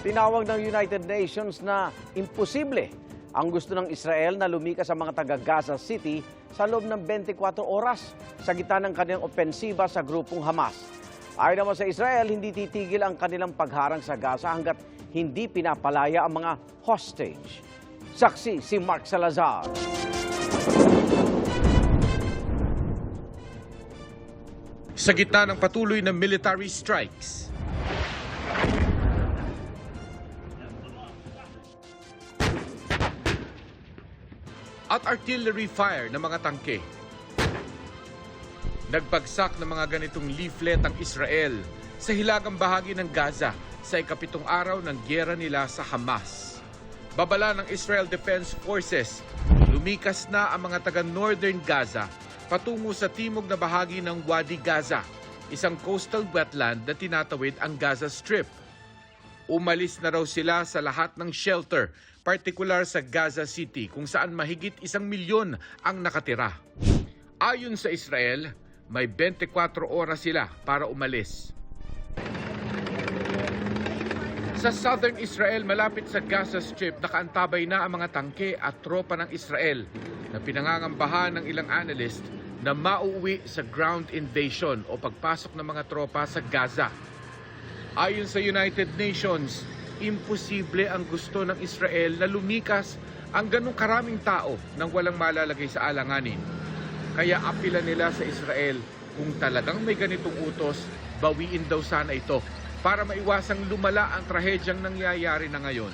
Tinawag ng United Nations na imposible ang gusto ng Israel na lumikas sa mga taga Gaza City sa loob ng 24 oras sa gitna ng kanilang opensiba sa grupong Hamas. Ayon naman sa Israel, hindi titigil ang kanilang pagharang sa Gaza hanggat hindi pinapalaya ang mga hostage. Saksi si Mark Salazar. Sa gitna ng patuloy na military strikes, at artillery fire ng mga tangke. Nagbagsak ng mga ganitong leaflet ang Israel sa hilagang bahagi ng Gaza sa ikapitong araw ng gyera nila sa Hamas. Babala ng Israel Defense Forces, lumikas na ang mga taga Northern Gaza patungo sa timog na bahagi ng Wadi Gaza, isang coastal wetland na tinatawid ang Gaza Strip. Umalis na raw sila sa lahat ng shelter, partikular sa Gaza City kung saan mahigit isang milyon ang nakatira. Ayon sa Israel, may 24 oras sila para umalis. Sa southern Israel, malapit sa Gaza Strip, nakaantabay na ang mga tangke at tropa ng Israel na pinangangambahan ng ilang analyst na mauuwi sa ground invasion o pagpasok ng mga tropa sa Gaza. Ayon sa United Nations, imposible ang gusto ng Israel na lumikas ang ganong karaming tao nang walang malalagay sa alanganin. Kaya apila nila sa Israel kung talagang may ganitong utos, bawiin daw sana ito para maiwasang lumala ang trahedyang nangyayari na ngayon.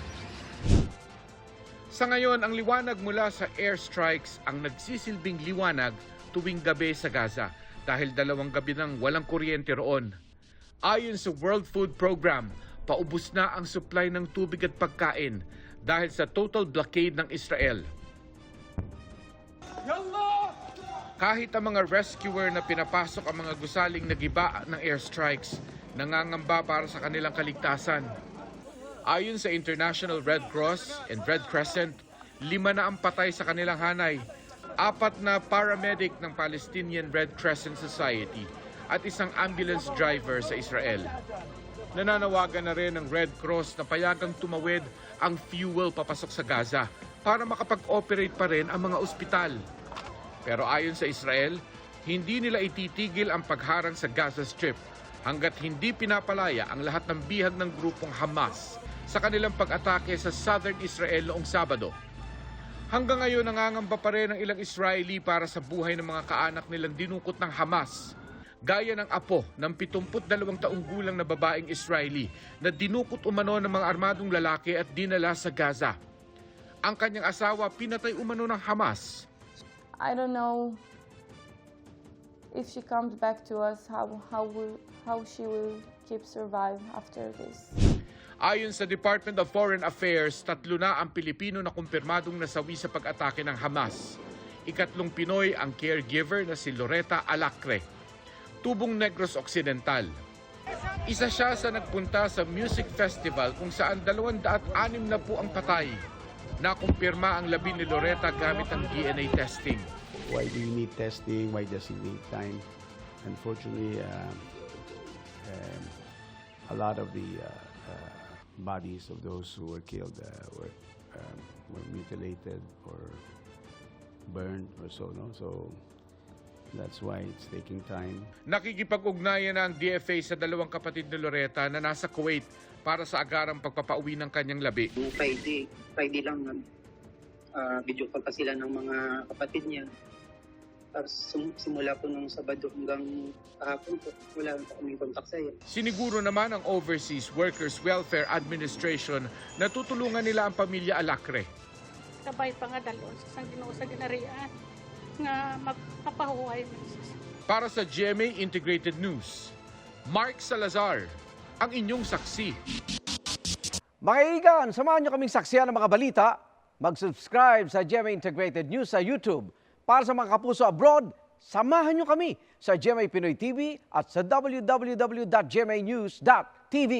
Sa ngayon, ang liwanag mula sa airstrikes ang nagsisilbing liwanag tuwing gabi sa Gaza dahil dalawang gabi nang walang kuryente roon. Ayon sa World Food Program, paubos na ang supply ng tubig at pagkain dahil sa total blockade ng Israel. Kahit ang mga rescuer na pinapasok ang mga gusaling nagiba ng airstrikes, nangangamba para sa kanilang kaligtasan. Ayon sa International Red Cross and Red Crescent, lima na ang patay sa kanilang hanay, apat na paramedic ng Palestinian Red Crescent Society at isang ambulance driver sa Israel. Nananawagan na rin ng Red Cross na payagang tumawid ang fuel papasok sa Gaza para makapag-operate pa rin ang mga ospital. Pero ayon sa Israel, hindi nila ititigil ang pagharang sa Gaza Strip hanggat hindi pinapalaya ang lahat ng bihag ng grupong Hamas sa kanilang pag-atake sa southern Israel noong Sabado. Hanggang ngayon nangangamba pa rin ang ilang Israeli para sa buhay ng mga kaanak nilang dinukot ng Hamas. Gaya ng apo ng 72 taong gulang na babaeng Israeli na dinukot umano ng mga armadong lalaki at dinala sa Gaza. Ang kanyang asawa pinatay umano ng Hamas I don't know if she comes back to us how how will how she will keep survive after this. Ayon sa Department of Foreign Affairs, tatlo na ang Pilipino na kumpirmadong nasawi sa pag-atake ng Hamas. Ikatlong Pinoy ang caregiver na si Loretta Alacre, tubong Negros Occidental. Isa siya sa nagpunta sa music festival kung saan 206 na po ang patay. Nakumpirma ang labi ni Loretta gamit ang DNA testing. Why do you need testing? Why does it need time? Unfortunately, um, um, a lot of the uh, uh, bodies of those who were killed uh, were, um, were mutilated or burned or so. No, so that's why it's taking time. Nakikipag-ugnayan na ang DFA sa dalawang kapatid ni Loretta na nasa Kuwait para sa agarang pagpapauwi ng kanyang labi. Nung Friday, Friday lang nag ah, video call pa sila ng mga kapatid niya. Tapos sum- simula po nung Sabado hanggang kahapon po, wala pa kaming contact sa iyo. Siniguro naman ang Overseas Workers Welfare Administration na tutulungan nila ang pamilya Alacre. Kabay pa nga dalo sa Ginoo sa ginarian nga siya. Para sa GMA Integrated News, Mark Salazar, ang inyong saksi. Mga igan, samahan nyo kaming saksiyan ng mga balita. Mag-subscribe sa GMA Integrated News sa YouTube. Para sa mga kapuso abroad, samahan nyo kami sa GMA Pinoy TV at sa www.gmanews.tv.